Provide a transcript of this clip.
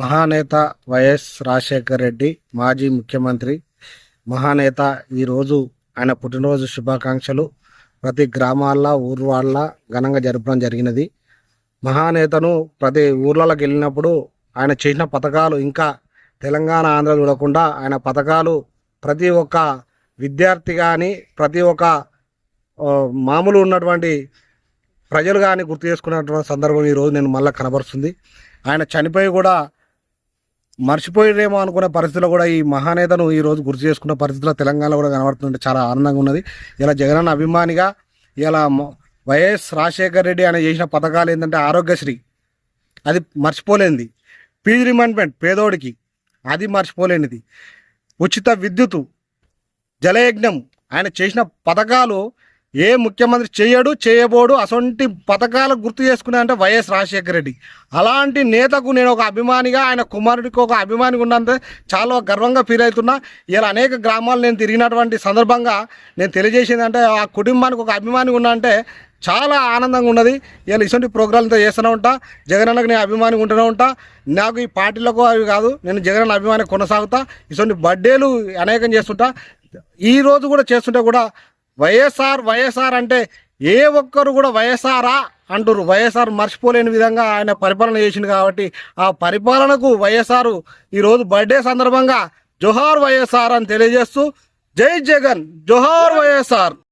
మహానేత వైఎస్ రాజశేఖర్ రెడ్డి మాజీ ముఖ్యమంత్రి మహానేత ఈరోజు ఆయన పుట్టినరోజు శుభాకాంక్షలు. ప్రతి గ్రామాల్లో ఊర్వాళ్ళ ఘనంగా జరపడం జరిగినది. మహానేతను ప్రతి ఊర్లలోకి వెళ్ళినప్పుడు ఆయన చేసిన పథకాలు ఇంకా తెలంగాణ ఆంధ్ర చూడకుండా ఆయన పథకాలు ప్రతి ఒక్క విద్యార్థి కానీ ప్రతి ఒక్క మామూలు ఉన్నటువంటి ప్రజలు కానీ గుర్తు చేసుకున్నటువంటి సందర్భం ఈరోజు నేను మళ్ళీ కనబరుస్తుంది. ఆయన చనిపోయి కూడా మర్చిపోయేమో అనుకునే పరిస్థితిలో కూడా ఈ మహానేతను ఈ రోజు గుర్తు చేసుకున్న పరిస్థితిలో తెలంగాణలో కూడా కనబడుతుంటే చాలా ఆనందంగా ఉన్నది. ఇలా జగనన్న అభిమానిగా ఇలా వైఎస్ రాజశేఖర్ రెడ్డి ఆయన చేసిన పథకాలు ఏంటంటే ఆరోగ్యశ్రీ. అది మర్చిపోలేనిది. ఫీజు రిమెంట్మెంట్ పేదోడికి అది మర్చిపోలేనిది. ఉచిత విద్యుత్ జలయజ్ఞం ఆయన చేసిన పథకాలు ఏ ముఖ్యమంత్రి చేయడు చేయబోడు అసొంటి పథకాలు గుర్తు చేసుకునే అంటే వైఎస్ రాజశేఖర రెడ్డి. అలాంటి నేతకు నేను ఒక అభిమానిగా ఆయన కుమారుడికి ఒక అభిమానిగా ఉన్నంత చాలా గర్వంగా ఫీల్ అవుతున్నా. ఇలా అనేక గ్రామాలు నేను తిరిగినటువంటి సందర్భంగా నేను తెలియజేసింది అంటే ఆ కుటుంబానికి ఒక అభిమాని ఉన్నా అంటే చాలా ఆనందంగా ఉన్నది. ఇలా ఇటువంటి ప్రోగ్రాంలతో చేస్తూనే ఉంటా. జగనన్నకు నేను అభిమాని ఉంటూనే ఉంటా. నాకు ఈ పార్టీలకు అవి కాదు నేను జగనన్న అభిమాని కొనసాగుతా. ఇటువంటి బర్త్డేలు అనేకం చేస్తుంటా. ఈ రోజు కూడా చేస్తుంటే కూడా వైఎస్ఆర్ వైఎస్ఆర్ అంటే ఏ ఒక్కరు కూడా వైఎస్ఆరా అంటారు వైఎస్ఆర్ మర్చిపోలేని విధంగా ఆయన పరిపాలన చేసింది కాబట్టి ఆ పరిపాలనకు వైఎస్ఆర్ ఈరోజు బర్త్డే సందర్భంగా జోహార్ వైఎస్ఆర్ అని తెలియజేస్తూ జై జగన్ జోహార్ వైఎస్ఆర్.